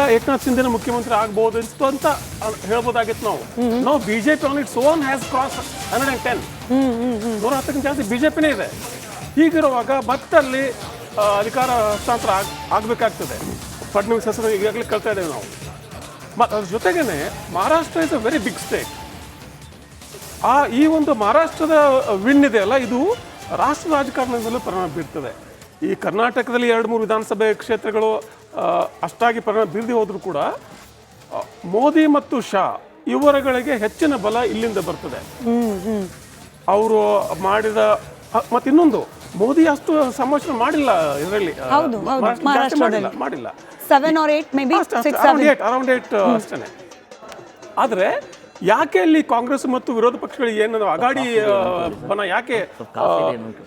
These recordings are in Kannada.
ಆಗ ಏಕನಾಥ್ ಶಿಂದೆ ಮುಖ್ಯಮಂತ್ರಿ ಆಗಬಹುದು ಅಂತ ಹೇಳ್ಬೋದಾಗಿತ್ತು ನಾವು. ನಾವು BJP on its own has cross hundred and ten ನೂರ ಹತ್ತಕ್ಕಿಂತ ಜಾಸ್ತಿ ಬಿಜೆಪಿನೇ ಇದೆ. ಹೀಗಿರುವಾಗ ಮತ್ತಲ್ಲಿ ಅಧಿಕಾರ ಹಸ್ತಾಂತರ ಆಗ, ಆಗಬೇಕಾಗ್ತದೆ. ಫಡ್ನವೀಸ್ ಹೆಸರು ಈಗಾಗಲೇ ಕಳ್ತಾ ಇದ್ದೇವೆ ನಾವು. ಮತ್ತು ಅದ್ರ ಜೊತೆಗೇ Maharashtra is a very big state ಆ, ಈ ಒಂದು ಮಹಾರಾಷ್ಟ್ರದ ವಿನ್ ಇದೆಯಲ್ಲ ಇದು ರಾಷ್ಟ್ರ ರಾಜಕಾರಣದ ಮೇಲೆ ಪರಿಣಾಮ ಬೀರ್ತದೆ. ಈ ಕರ್ನಾಟಕದಲ್ಲಿ ಎರಡು, ಮೂರು ವಿಧಾನಸಭೆ ಕ್ಷೇತ್ರಗಳು ಅಷ್ಟಾಗಿ ಪರಿಣಾಮ ಬೀರದೆ ಹೋದರೂ ಕೂಡ ಮೋದಿ ಮತ್ತು ಶಾ ಇವರಗಳಿಗೆ ಹೆಚ್ಚಿನ ಬಲ ಇಲ್ಲಿಂದ ಬರ್ತದೆ. ಅವರು ಮಾಡಿದ ಮತ್ತೆ ಇನ್ನೊಂದು ಮೋದಿ ಅಷ್ಟು ಸಂಭಾಷಣೆ ಮಾಡಿಲ್ಲ ಇದರಲ್ಲಿ. ಮಾಡಿಲ್ಲ ಅರೌಂಡ್ ಏಟ್ ಅಷ್ಟೇ ಆದರೆ ಯಾಕೆ ಅಲ್ಲಿ ಕಾಂಗ್ರೆಸ್ ಮತ್ತು ವಿರೋಧ ಪಕ್ಷಗಳಿಗೆ ಏನು ಅಗಾಡಿ ಬನ ಯಾಕೆ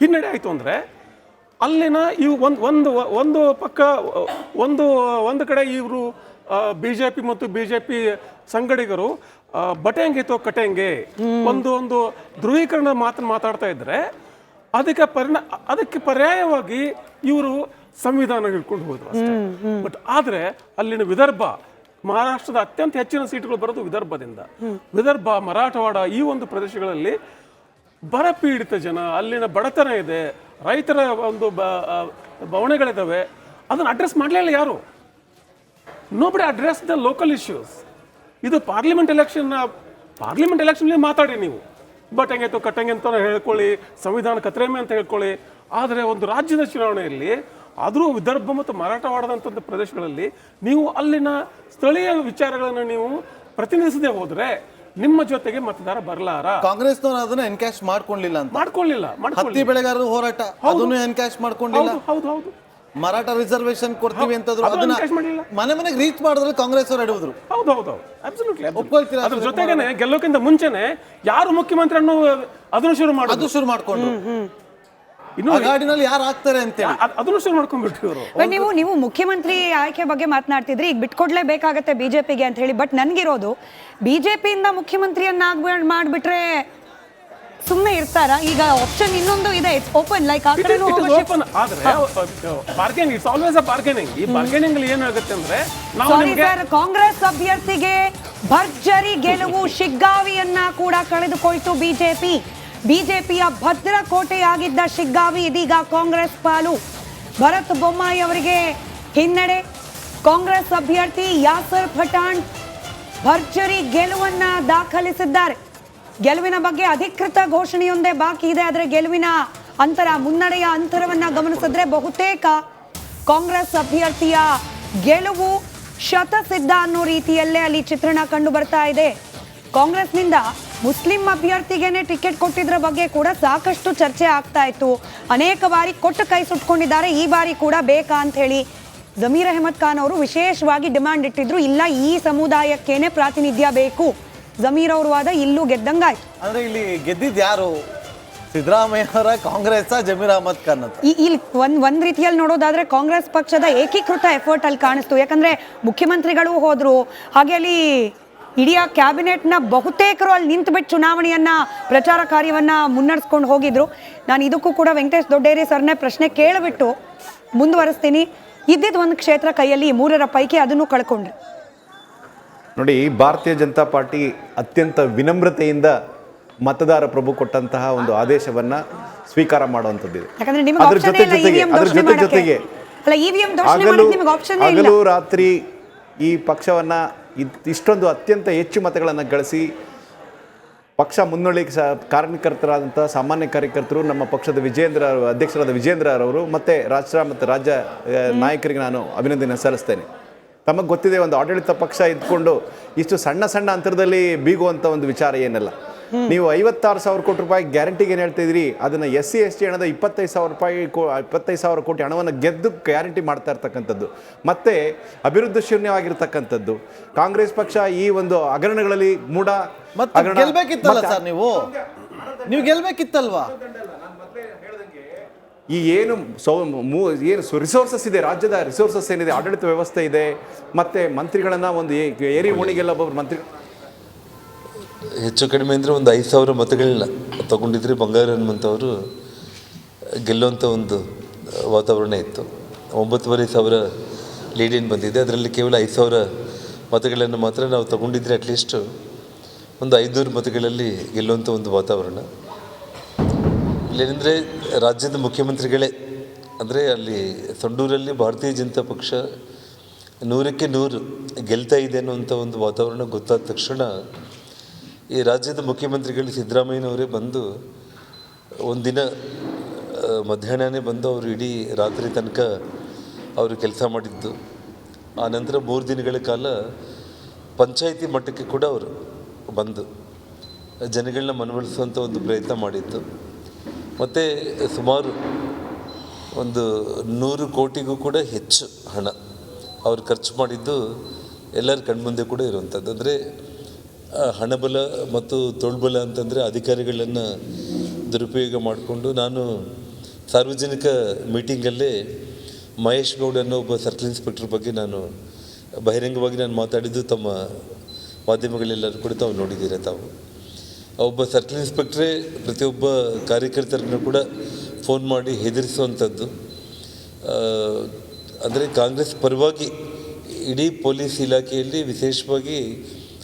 ಹಿನ್ನಡೆ ಆಯಿತು ಅಂದರೆ ಅಲ್ಲಿನ ಇವು ಒಂದು ಒಂದು ಒಂದು ಪಕ್ಕ ಒಂದು ಒಂದು ಕಡೆ ಇವರು ಬಿ ಜೆ ಪಿ ಮತ್ತು ಬಿ ಜೆ ಪಿ ಸಂಗಡಿಗರು ಬಟೆಂಗೆ ತೋ ಕಟೆಂಗೆ ಒಂದು ಒಂದು ಧ್ರುವೀಕರಣದ ಮಾತನ್ನು ಮಾತಾಡ್ತಾ ಇದ್ರೆ ಅದಕ್ಕೆ ಪರಿಣ ಅದಕ್ಕೆ ಪರ್ಯಾಯವಾಗಿ ಇವರು ಸಂವಿಧಾನ ಹಿಡ್ಕೊಂಡು ಹೋದ್ರು ಅಷ್ಟೇ. ಬಟ್ ಆದ್ರೆ ಅಲ್ಲಿನ ವಿದರ್ಭ ಮಹಾರಾಷ್ಟ್ರದ ಅತ್ಯಂತ ಹೆಚ್ಚಿನ ಸೀಟುಗಳು ಬರೋದು ವಿದರ್ಭದಿಂದ. ವಿದರ್ಭ ಮರಾಠವಾಡ ಈ ಒಂದು ಪ್ರದೇಶಗಳಲ್ಲಿ ಬರಪೀಡಿತ ಜನ ಅಲ್ಲಿನ ಬಡತನ ಇದೆ ರೈತರ ಒಂದು ಬವಣೆಗಳಿದ್ದಾವೆ, ಅದನ್ನು ಅಡ್ರೆಸ್ ಮಾಡಲಿಲ್ಲ ಯಾರು? Nobody address the local issues ಇದು ಪಾರ್ಲಿಮೆಂಟ್ ಎಲೆಕ್ಷನ್ ಪಾರ್ಲಿಮೆಂಟ್ ಎಲೆಕ್ಷನ್ಲಿ ಮಾತಾಡಿ ನೀವು. ಬಟ್ ಹೆಂಗಾಯ್ತು ಕಟ್ಟಂಗೆ ಅಂತ ಹೇಳ್ಕೊಳ್ಳಿ, ಸಂವಿಧಾನ ಕತ್ರೇಮೆ ಅಂತ ಹೇಳ್ಕೊಳ್ಳಿ, ಆದರೆ ಒಂದು ರಾಜ್ಯದ ಚುನಾವಣೆಯಲ್ಲಿ ಆದರೂ ವಿದರ್ಭ ಮತ್ತು ಮಾರಾಟವಾಡದಂಥ ಪ್ರದೇಶಗಳಲ್ಲಿ ನೀವು ಅಲ್ಲಿನ ಸ್ಥಳೀಯ ವಿಚಾರಗಳನ್ನು ನೀವು ಪ್ರತಿನಿಧಿಸದೆ ಹೋದ್ರೆ ನಿಮ್ಮ ಜೊತೆಗೆ ಮತದಾರ ಬರಲಾರ? ಕಾಂಗ್ರೆಸ್ ಅದನ್ನ ಎನ್ಕ್ಯಾಶ್ ಮಾಡ್ಕೊಂಡಿಲ್ಲ ಅಂತ. ಮಾಡ್ಕೊಳ್ಳಿಲ್ಲ ಹತ್ತಿ ಮಾಡ್ಕೊಳ್ಳಿ ಬೆಳೆಗಾರರು ಹೋರಾಟ ಅದನ್ನು ಎನ್ಕ್ಯಾಶ್ ಮಾಡ್ಕೊಂಡಿಲ್ಲ. ಹೌದು ಹೌದು ಹೌದು. ಮರಾಠ ರಿಸರ್ವೇಶನ್ ಕೊಡ್ತೀವಿ ಅಂತಂದ್ರು ಅದು ಅದನ್ನ ಮಾಡಿಲ್ಲ. ಮನೆ ಮನೆಗೆ ರೀಚ್ ಮಾಡಿದ್ರೆ ಕಾಂಗ್ರೆಸ್ ಅವ್ರು ಹಿಡಿದ್ರು ಹೌದು ಹೌದು. ಅಬ್ಸಲ್ಯೂಟ್ಲಿ ಒಪ್ಕೊಳ್ತೀರಾ? ಅದ್ರ ಜೊತೆಗೇನೆ ಗೆಲ್ಲೋಕ್ಕಿಂತ ಮುಂಚೆನೆ ಯಾರು ಮುಖ್ಯಮಂತ್ರಿ ಅನ್ನೋ ಅದನ್ನು ಶುರು ಮಾಡೋದು ಅದು ಶುರು ಮಾಡ್ಕೊಂಡ್ರು. ಇನ್ನು ಗಾಡಿನಲ್ಲಿ ಯಾರು ಆಗ್ತಾರೆ ಅಂತ ಅದ್- ಅದನ್ನು ಶುರು ಮಾಡ್ಕೊಂಡ್ಬಿಟ್ರು ಇವರು. ನೀವು ನೀವು ಮುಖ್ಯಮಂತ್ರಿ ಆಯ್ಕೆ ಬಗ್ಗೆ ಮಾತನಾಡ್ತಿದ್ರಿ. ಈಗ ಬಿಟ್ಕೊಡ್ಲೇಬೇಕಾಗತ್ತೆ ಬಿಜೆಪಿಗೆ ಅಂತ ಹೇಳಿ. ಬಟ್ ನನ್ಗಿರೋದು ಬಿಜೆಪಿಯಿಂದ ಮುಖ್ಯಮಂತ್ರಿಯನ್ನ ಮಾಡ್ಬಿಟ್ರೆ ಸುಮ್ಮನೆ ಇರ್ತಾರ? ಈಗ ಆಪ್ಷನ್ ಇನ್ನೊಂದು ಇದೆ. ಇಟ್ಸ್ ಓಪನ್ ಲೈಕ್ ಆ ಕಡೆ ಓಪನ್ ಆದ್ರೆ bargaining it's always a bargaining ಈ ಬಾರ್ಗೇನಿಂಗ್ ಅಲ್ಲಿ ಏನಾಗುತ್ತೆ ಅಂದ್ರೆ ನಾವು ನಿಮಗೆ ಸರ್ ಕಾಂಗ್ರೆಸ್ ಅಭ್ಯರ್ಥಿಗೆ ಭರ್ಜರಿ ಗೆಲುವು ಶಿಗ್ಗಾವಿಯನ್ನ ಕೂಡ ಕಳೆದುಕೊಳ್ತು ಬಿಜೆಪಿ. ಬಿಜೆಪಿಯ ಭದ್ರ ಕೋಟೆಯಾಗಿದ್ದ ಶಿಗ್ಗಾವಿ, ಇದೀಗ ಕಾಂಗ್ರೆಸ್ ಪಾಲು. ಭರತ್ ಬೊಮ್ಮಾಯಿ ಅವರಿಗೆ ಹಿನ್ನಡೆ. ಕಾಂಗ್ರೆಸ್ ಅಭ್ಯರ್ಥಿ ಯಾಸರ್ ಪಠಾಣ್ ಭರ್ಜರಿ ಗೆಲುವನ್ನ ದಾಖಲಿಸಿದ್ದಾರೆ. ಗೆಲುವಿನ ಬಗ್ಗೆ ಅಧಿಕೃತ ಘೋಷಣೆಯೊಂದೇ ಬಾಕಿ ಇದೆ, ಆದರೆ ಗೆಲುವಿನ ಅಂತರ, ಮುನ್ನಡೆಯ ಅಂತರವನ್ನ ಗಮನಿಸಿದ್ರೆ ಬಹುತೇಕ ಕಾಂಗ್ರೆಸ್ ಅಭ್ಯರ್ಥಿಯ ಗೆಲುವು ಶತಸಿದ್ಧ ಅನ್ನೋ ರೀತಿಯಲ್ಲೇ ಅಲ್ಲಿ ಚಿತ್ರಣ ಕಂಡು ಬರ್ತಾ ಇದೆ. ಕಾಂಗ್ರೆಸ್ನಿಂದ ಮುಸ್ಲಿಂ ಅಭ್ಯರ್ಥಿಗೆನೆ ಟಿಕೆಟ್ ಕೊಟ್ಟಿದ್ರ ಬಗ್ಗೆ ಕೂಡ ಸಾಕಷ್ಟು ಚರ್ಚೆ ಆಗ್ತಾ ಇತ್ತು. ಅನೇಕ ಬಾರಿ ಕೊಟ್ಟು ಕೈ ಸುಟ್ಕೊಂಡಿದ್ದಾರೆ. ಈ ಬಾರಿ ಕೂಡ ಬೇಕಾ ಅಂತ ಹೇಳಿ ಜಮೀರ್ ಅಹಮದ್ ಖಾನ್ ಅವರು ವಿಶೇಷವಾಗಿ ಡಿಮ್ಯಾಂಡ್ ಇಟ್ಟಿದ್ರು. ಇಲ್ಲ ಈ ಸಮುದಾಯಕ್ಕೇನೆ ಪ್ರಾತಿನಿಧ್ಯ ಬೇಕು. ಜಮೀರ್ ಅವರು ವಾದ ಇಲ್ಲೂ ಗೆದ್ದಂಗಾಯ್ತು. ಅಂದ್ರೆ ಇಲ್ಲಿ ಗೆದ್ದಿದ್ ಯಾರು? ಸಿದ್ದರಾಮಯ್ಯ ಅವರ ಕಾಂಗ್ರೆಸ್ ಜಮೀರ್ ಅಹಮದ್ ಖಾನ್ ಇಲ್ಲಿ ಒಂದ್ ಒಂದ್ ರೀತಿಯಲ್ಲಿ ನೋಡೋದಾದ್ರೆ ಕಾಂಗ್ರೆಸ್ ಪಕ್ಷದ ಏಕೀಕೃತ ಎಫರ್ಟ್ ಅಲ್ಲಿ ಕಾಣಿಸ್ತು. ಯಾಕಂದ್ರೆ ಮುಖ್ಯಮಂತ್ರಿಗಳು ಹೋದ್ರು. ಹಾಗೆ ಅಲ್ಲಿ ಇಡೀ ಕ್ಯಾಬಿನೆಟ್ನ ಬಹುತೇಕರು ಅಲ್ಲಿ ನಿಂತುಬಿಟ್ಟು ಚುನಾವಣೆಯನ್ನ ಪ್ರಚಾರ ಕಾರ್ಯವನ್ನ ಮುನ್ನಡೆಸ್ಕೊಂಡು ಹೋಗಿದ್ರು. ನಾನು ಇದಕ್ಕೂ ಕೂಡ ವೆಂಕಟೇಶ್ ದೊಡ್ಡೇರಿ ಸರ್ನೇ ಪ್ರಶ್ನೆ ಕೇಳಿಬಿಟ್ಟು ಮುಂದುವರಿಸ್ತೀನಿ. ಇದ್ದಿದ್ದು ಒಂದು ಕ್ಷೇತ್ರ ಕೈಯಲ್ಲಿ ಮೂರರ ಪೈಕಿ ಅದನ್ನು ಕಳ್ಕೊಂಡ್ರು. ನೋಡಿ ಭಾರತೀಯ ಜನತಾ ಪಾರ್ಟಿ ಅತ್ಯಂತ ವಿನಮ್ರತೆಯಿಂದ ಮತದಾರ ಪ್ರಭು ಕೊಟ್ಟಂತಹ ಒಂದು ಆದೇಶವನ್ನ ಸ್ವೀಕಾರ ಅದ್ರ ಜೊತೆ ಇಲ್ಲ ಜೊತೆಗೆ ಅದ್ರ ಜೊತೆ ಇಲ್ಲ. ಹಗಲು ರಾತ್ರಿ ಈ ಪಕ್ಷವನ್ನ ಇಷ್ಟೊಂದು ಅತ್ಯಂತ ಹೆಚ್ಚು ಮತಗಳನ್ನು ಗಳಿಸಿ ಪಕ್ಷ ಮುನ್ನಡೆಯಲಿಕ್ಕೆ ಸಹ ಕಾರ್ಯಕರ್ತರಾದಂಥ ಸಾಮಾನ್ಯ ಕಾರ್ಯಕರ್ತರು, ನಮ್ಮ ಪಕ್ಷದ ವಿಜೇಂದ್ರ ಅಧ್ಯಕ್ಷರಾದ ವಿಜೇಂದ್ರರವರು ಮತ್ತು ರಾಷ್ಟ್ರ ಮತ್ತು ರಾಜ್ಯ ನಾಯಕರಿಗೆ ನಾನು ಅಭಿನಂದನೆ ಸಲ್ಲಿಸ್ತೇನೆ. ತಮಗೆ ಗೊತ್ತಿದೆ, ಒಂದು ಆಡಳಿತ ಪಕ್ಷ ಇದ್ಕೊಂಡು ಇಷ್ಟು ಸಣ್ಣ ಸಣ್ಣ ಅಂತರದಲ್ಲಿ ಬೀಗುವಂಥ ಒಂದು ವಿಚಾರ ಏನಲ್ಲ. ನೀವು ಐವತ್ತಾರು ಸಾವಿರ ಕೋಟಿ ರೂಪಾಯಿ ಗ್ಯಾರಂಟಿಗೆ ಏನು ಹೇಳ್ತಾ ಇದ್ರಿ ಅದನ್ನು ಎಸ್ ಸಿ ಎಸ್ ಟಿ ಹಣದ ಇಪ್ಪತ್ತೈದು ಸಾವಿರ ರೂಪಾಯಿ ಕೋ ಇಪ್ಪತ್ತೈದು ಸಾವಿರ ಕೋಟಿ ಹಣವನ್ನು ಗೆದ್ದು ಗ್ಯಾರಂಟಿ ಮಾಡ್ತಾ ಇರ್ತಕ್ಕಂಥದ್ದು. ಮತ್ತೆ ಅಭಿವೃದ್ಧಿ ಶೂನ್ಯವಾಗಿರ್ತಕ್ಕಂಥದ್ದು. ಕಾಂಗ್ರೆಸ್ ಪಕ್ಷ ಈ ಒಂದು ಹಗರಣಗಳಲ್ಲಿ ಹಗರಣ- ಗೆಲ್ಬೇಕಿತ್ತಲ್ಲ ಸರ್ ನೀವು? ನೀವು ಗೆಲ್ಬೇಕಿತ್ತಲ್ವಾ? ಈ ಏನು ಸೌ ಮೂ ಏನು ರಿಸೋರ್ಸಸ್ ಇದೆ ರಾಜ್ಯದ ರಿಸೋರ್ಸಸ್ ಏನಿದೆ ಆಡಳಿತ ವ್ಯವಸ್ಥೆ ಇದೆ ಮತ್ತೆ ಮಂತ್ರಿಗಳನ್ನ ಒಂದು ಏರಿ ಓಣಿಗೆಲ್ಲ ಒಬ್ಬೊಬ್ರು ಮಂತ್ರಿ ಹೆಚ್ಚು ಕಡಿಮೆ ಅಂದರೆ ಒಂದು ಐದು ಸಾವಿರ ಮತಗಳನ್ನ ತಗೊಂಡಿದ್ರೆ. ಬಂಗಾರ ಹನುಮಂತವರು ಗೆಲ್ಲುವಂಥ ಒಂದು ವಾತಾವರಣ ಇತ್ತು. ಒಂಬತ್ತುವರೆ ಸಾವಿರ ಲೀಡಿನ್ ಬಂದಿದೆ. ಅದರಲ್ಲಿ ಕೇವಲ ಐದು ಸಾವಿರ ಮತಗಳನ್ನು ಮಾತ್ರ ನಾವು ತಗೊಂಡಿದ್ರೆ. ಅಟ್ಲೀಸ್ಟು ಒಂದು ಐದುನೂರು ಮತಗಳಲ್ಲಿ ಗೆಲ್ಲುವಂಥ ಒಂದು ವಾತಾವರಣ. ಇಲ್ಲೇನೆಂದರೆ ರಾಜ್ಯದ ಮುಖ್ಯಮಂತ್ರಿಗಳೇ, ಅಂದರೆ ಅಲ್ಲಿ ಸಂಡೂರಲ್ಲಿ ಭಾರತೀಯ ಜನತಾ ಪಕ್ಷ ನೂರಕ್ಕೆ ನೂರು ಗೆಲ್ತಾ ಇದೆ ಅನ್ನುವಂಥ ಒಂದು ವಾತಾವರಣ ಗೊತ್ತಾದ ತಕ್ಷಣ ಈ ರಾಜ್ಯದ ಮುಖ್ಯಮಂತ್ರಿಗಳು ಸಿದ್ದರಾಮಯ್ಯನವರೇ ಬಂದು ಒಂದಿನ ಮಧ್ಯಾಹ್ನನೇ ಬಂದು ಅವರು ಇಡೀ ರಾತ್ರಿ ತನಕ ಅವರು ಕೆಲಸ ಮಾಡಿದ್ದು. ಆ ನಂತರ ಮೂರು ದಿನಗಳ ಕಾಲ ಪಂಚಾಯಿತಿ ಮಟ್ಟಕ್ಕೆ ಕೂಡ ಅವರು ಬಂದು ಜನಗಳನ್ನ ಮನವೊಲಿಸುವಂಥ ಒಂದು ಪ್ರಯತ್ನ ಮಾಡಿದ್ದು. ಮತ್ತು ಸುಮಾರು ಒಂದು ನೂರು ಕೋಟಿಗೂ ಕೂಡ ಹೆಚ್ಚು ಹಣ ಅವರು ಖರ್ಚು ಮಾಡಿದ್ದು ಎಲ್ಲರ ಕಣ್ಮುಂದೆ ಕೂಡ ಇರುವಂಥದ್ದು ಅಂದರೆ ಹಣಬಲ ಮತ್ತು ತೋಳ್ಬಲ ಅಂತಂದರೆ ಅಧಿಕಾರಿಗಳನ್ನು ದುರುಪಯೋಗ ಮಾಡಿಕೊಂಡು ನಾನು ಸಾರ್ವಜನಿಕ ಮೀಟಿಂಗಲ್ಲೇ ಮಹೇಶ್ ಗೌಡ್ ಅನ್ನೋ ಒಬ್ಬ ಸರ್ಕಲ್ ಇನ್ಸ್ಪೆಕ್ಟರ್ ಬಗ್ಗೆ ನಾನು ಬಹಿರಂಗವಾಗಿ ನಾನು ಮಾತಾಡಿದ್ದು ತಮ್ಮ ಮಾಧ್ಯಮಗಳೆಲ್ಲರೂ ಕೂಡ ತಾವು ನೋಡಿದ್ದೀರಾ ತಾವು. ಒಬ್ಬ ಸರ್ಕಲ್ ಇನ್ಸ್ಪೆಕ್ಟ್ರೇ ಪ್ರತಿಯೊಬ್ಬ ಕಾರ್ಯಕರ್ತರನ್ನು ಕೂಡ ಫೋನ್ ಮಾಡಿ ಹೆದರಿಸುವಂಥದ್ದು. ಅಂದರೆ ಕಾಂಗ್ರೆಸ್ ಪರವಾಗಿ ಇಡೀ ಪೊಲೀಸ್ ಇಲಾಖೆಯಲ್ಲಿ ವಿಶೇಷವಾಗಿ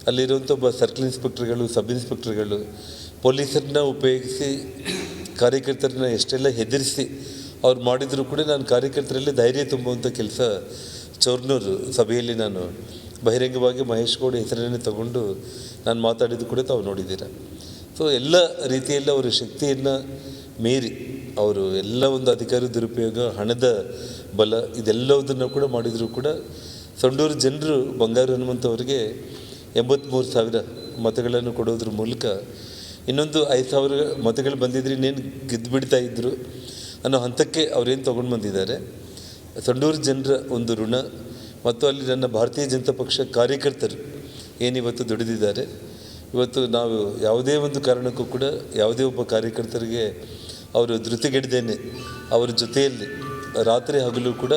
ಅಲ್ಲಿರುವಂಥ ಒಬ್ಬ ಸರ್ಕಲ್ ಇನ್ಸ್ಪೆಕ್ಟರ್ಗಳು, ಸಬ್ ಇನ್ಸ್ಪೆಕ್ಟರ್ಗಳು, ಪೊಲೀಸರನ್ನ ಉಪಯೋಗಿಸಿ, ಕಾರ್ಯಕರ್ತರನ್ನ ಎಷ್ಟೆಲ್ಲ ಹೆದರಿಸಿ ಅವ್ರು ಮಾಡಿದರೂ ಕೂಡ ನಾನು ಕಾರ್ಯಕರ್ತರಲ್ಲಿ ಧೈರ್ಯ ತುಂಬುವಂಥ ಕೆಲಸ ಚೌರ್ನೂರು ಸಭೆಯಲ್ಲಿ ನಾನು ಬಹಿರಂಗವಾಗಿ ಮಹೇಶ್ ಗೌಡ ಹೆಸರನ್ನೇ ತಗೊಂಡು ನಾನು ಮಾತಾಡಿದ್ದು ಕೂಡ ತಾವು ನೋಡಿದ್ದೀರ. ಸೊ ಎಲ್ಲ ರೀತಿಯಲ್ಲಿ ಅವರ ಶಕ್ತಿಯನ್ನು ಮೀರಿ ಅವರು ಎಲ್ಲ ಒಂದು ಅಧಿಕಾರ ದುರುಪಯೋಗ, ಹಣದ ಬಲ, ಇದೆಲ್ಲವುದನ್ನು ಕೂಡ ಮಾಡಿದರೂ ಕೂಡ ಸಂಡೂರು ಜನರು ಬಂಗಾರ ಹನುಮಂತ ಅವರಿಗೆ ಎಂಬತ್ತ್ಮೂರು ಸಾವಿರ ಮತಗಳನ್ನು ಕೊಡೋದ್ರ ಮೂಲಕ ಇನ್ನೊಂದು ಐದು ಸಾವಿರ ಮತಗಳು ಬಂದಿದ್ರೆ ಇನ್ನೇನು ಗೆದ್ದು ಬಿಡ್ತಾ ಇದ್ದರು ಅನ್ನೋ ಹಂತಕ್ಕೆ ಅವರೇನು ತೊಗೊಂಡು ಬಂದಿದ್ದಾರೆ. ಸಂಡೂರು ಜನರ ಒಂದು ಋಣ ಮತ್ತು ಅಲ್ಲಿ ನನ್ನ ಭಾರತೀಯ ಜನತಾ ಪಕ್ಷ ಕಾರ್ಯಕರ್ತರು ಏನಿವತ್ತು ದುಡಿದಿದ್ದಾರೆ. ಇವತ್ತು ನಾವು ಯಾವುದೇ ಒಂದು ಕಾರಣಕ್ಕೂ ಕೂಡ ಯಾವುದೇ ಒಬ್ಬ ಕಾರ್ಯಕರ್ತರಿಗೆ ಅವರು ಧೃತಿಗೆಡ್ದೇನೆ ಅವರ ಜೊತೆಯಲ್ಲಿ ರಾತ್ರಿ ಹಗಲು ಕೂಡ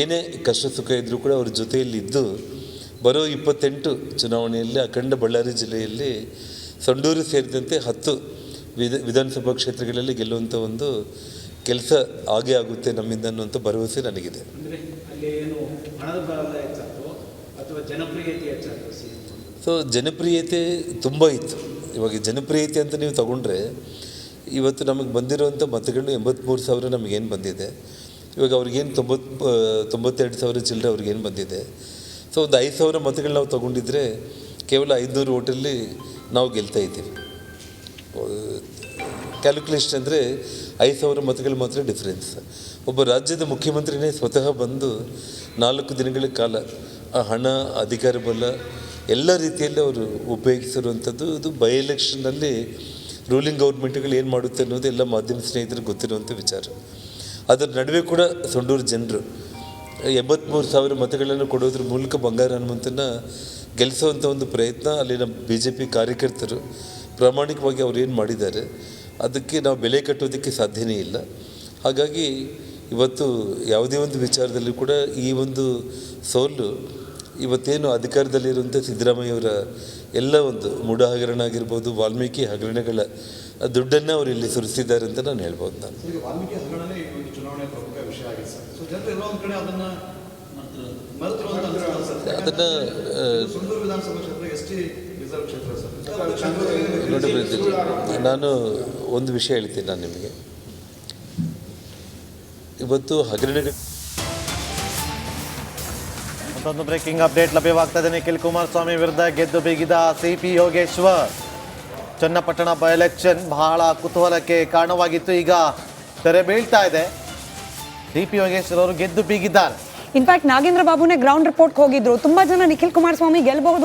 ಏನೇ ಕಷ್ಟ ಸುಖ ಇದ್ದರೂ ಕೂಡ ಅವ್ರ ಜೊತೆಯಲ್ಲಿ ಇದ್ದು ಬರೋ ಇಪ್ಪತ್ತೆಂಟು ಚುನಾವಣೆಯಲ್ಲಿ ಅಖಂಡ ಬಳ್ಳಾರಿ ಜಿಲ್ಲೆಯಲ್ಲಿ ಸಂಡೂರು ಸೇರಿದಂತೆ ಹತ್ತು ವಿಧ ವಿಧಾನಸಭಾ ಕ್ಷೇತ್ರಗಳಲ್ಲಿ ಗೆಲ್ಲುವಂಥ ಒಂದು ಕೆಲಸ ಆಗೇ ಆಗುತ್ತೆ ನಮ್ಮಿಂದ ಅನ್ನುವಂಥ ಭರವಸೆ ನನಗಿದೆ. ಸೊ ಜನಪ್ರಿಯತೆ ತುಂಬ ಇತ್ತು. ಇವಾಗ ಜನಪ್ರಿಯತೆ ಅಂತ ನೀವು ತಗೊಂಡ್ರೆ ಇವತ್ತು ನಮಗೆ ಬಂದಿರುವಂಥ ಮತಗಳು ಎಂಬತ್ತ್ಮೂರು ಸಾವಿರ ನಮಗೇನು ಬಂದಿದೆ. ಇವಾಗ ಅವ್ರಿಗೇನು ತೊಂಬತ್ತು ತೊಂಬತ್ತೆರಡು ಸಾವಿರ ಚಿಲ್ಲರೆ ಅವ್ರಿಗೇನು ಬಂದಿದೆ. ಸೊ ಒಂದು ಐದು ಸಾವಿರ ಮತಗಳು ನಾವು ತೊಗೊಂಡಿದ್ರೆ ಕೇವಲ ಐದುನೂರು ಓಟಲ್ಲಿ ನಾವು ಗೆಲ್ತಾ ಇದ್ದೀವಿ. ಕ್ಯಾಲ್ಕುಲೇಷನ್ ಅಂದರೆ ಐದು ಸಾವಿರ ಮತಗಳು ಮಾತ್ರ ಡಿಫ್ರೆನ್ಸ್ ಒಬ್ಬ ರಾಜ್ಯದ ಮುಖ್ಯಮಂತ್ರಿನೇ ಸ್ವತಃ ಬಂದು ನಾಲ್ಕು ದಿನಗಳ ಕಾಲ ಆ ಹಣ, ಅಧಿಕಾರ, ಬಲ ಎಲ್ಲ ರೀತಿಯಲ್ಲಿ ಅವರು ಉಪಯೋಗಿಸಿರುವಂಥದ್ದು. ಇದು ಬೈ ಎಲೆಕ್ಷನ್ನಲ್ಲಿ ರೂಲಿಂಗ್ ಗೌರ್ಮೆಂಟ್ಗಳು ಏನು ಮಾಡುತ್ತೆ ಅನ್ನೋದು ಎಲ್ಲ ಮಾಧ್ಯಮ ಸ್ನೇಹಿತರಿಗೆ ಗೊತ್ತಿರುವಂಥ ವಿಚಾರ. ಅದರ ನಡುವೆ ಕೂಡ ಸೊಂಡೂರು ಜನರು ಎಂಬತ್ತ್ಮೂರು ಸಾವಿರ ಮತಗಳನ್ನು ಕೊಡೋದ್ರ ಮೂಲಕ ಬಂಗಾರ ಹನುಮಂತನ ಗೆಲ್ಲಿಸುವಂಥ ಒಂದು ಪ್ರಯತ್ನ ಅಲ್ಲಿನ ಬಿ ಜೆ ಪಿ ಕಾರ್ಯಕರ್ತರು ಪ್ರಾಮಾಣಿಕವಾಗಿ ಅವ್ರು ಏನು ಮಾಡಿದ್ದಾರೆ, ಅದಕ್ಕೆ ನಾವು ಬೆಲೆ ಕಟ್ಟೋದಕ್ಕೆ ಸಾಧ್ಯನೇ ಇಲ್ಲ. ಹಾಗಾಗಿ ಇವತ್ತು ಯಾವುದೇ ಒಂದು ವಿಚಾರದಲ್ಲಿ ಕೂಡ ಈ ಒಂದು ಸೋಲು ಇವತ್ತೇನು ಅಧಿಕಾರದಲ್ಲಿರುವಂಥ ಸಿದ್ದರಾಮಯ್ಯವರ ಎಲ್ಲ ಒಂದು ಮೂಢ ಹಗರಣ ಆಗಿರ್ಬೋದು, ವಾಲ್ಮೀಕಿ ಹಗರಣಗಳ ದುಡ್ಡನ್ನು ಅವರು ಇಲ್ಲಿ ಸುರಿಸಿದ್ದಾರೆ ಅಂತ ನಾನು ಹೇಳ್ಬೋದು ನಾನು ಈಗ ವಾಲ್ಮೀಕಿ ಹಗರಣನೇ ಈ ಒಂದು ಚುನಾವಣೆ ಪ್ರಮುಖ ವಿಷಯ ಆಗಿದೆ ಸರ್ ಸೊ ಜನರು ಎಲ್ಲೋ ಒಂದು ಕಡೆ ಅದನ್ನ ನಾನು ಒಂದು ವಿಷಯ ಹೇಳ್ತೀನಿ ನಾನು ನಿಮಗೆ. ಇವತ್ತು ಹಗರಣಗಳು ಮತ್ತೊಂದು ಬ್ರೇಕಿಂಗ್ ಅಪ್ಡೇಟ್ ಲಭ್ಯವಾಗ್ತದೆ ನಿಖಿಲ್ ಕುಮಾರಸ್ವಾಮಿ ವಿರುದ್ಧ ಗೆದ್ದು ಬೀಗಿದ C P Yogeshwar. Channapatna by election ಬಹಳ ಕುತೂಹಲಕ್ಕೆ ಕಾರಣವಾಗಿತ್ತು. ಈಗ ತೆರೆ ಬೀಳ್ತಾ ಇದೆ. ಸಿ ಪಿ ಯೋಗೇಶ್ವರ್ ಅವರು ಗೆದ್ದು ಬೀಗಿದ್ದಾರೆ. ಇನ್ಫ್ಯಾಕ್ಟ್ ನಾಗೇಂದ್ರ ಬಾಬುನೇ ಗ್ರೌಂಡ್ ರಿಪೋರ್ಟ್ ಹೋಗಿದ್ರು. ತುಂಬಾ ಜನ ನಿಖಿಲ್ ಕುಮಾರಸ್ವಾಮಿ ಗೆಲ್ಬಹುದು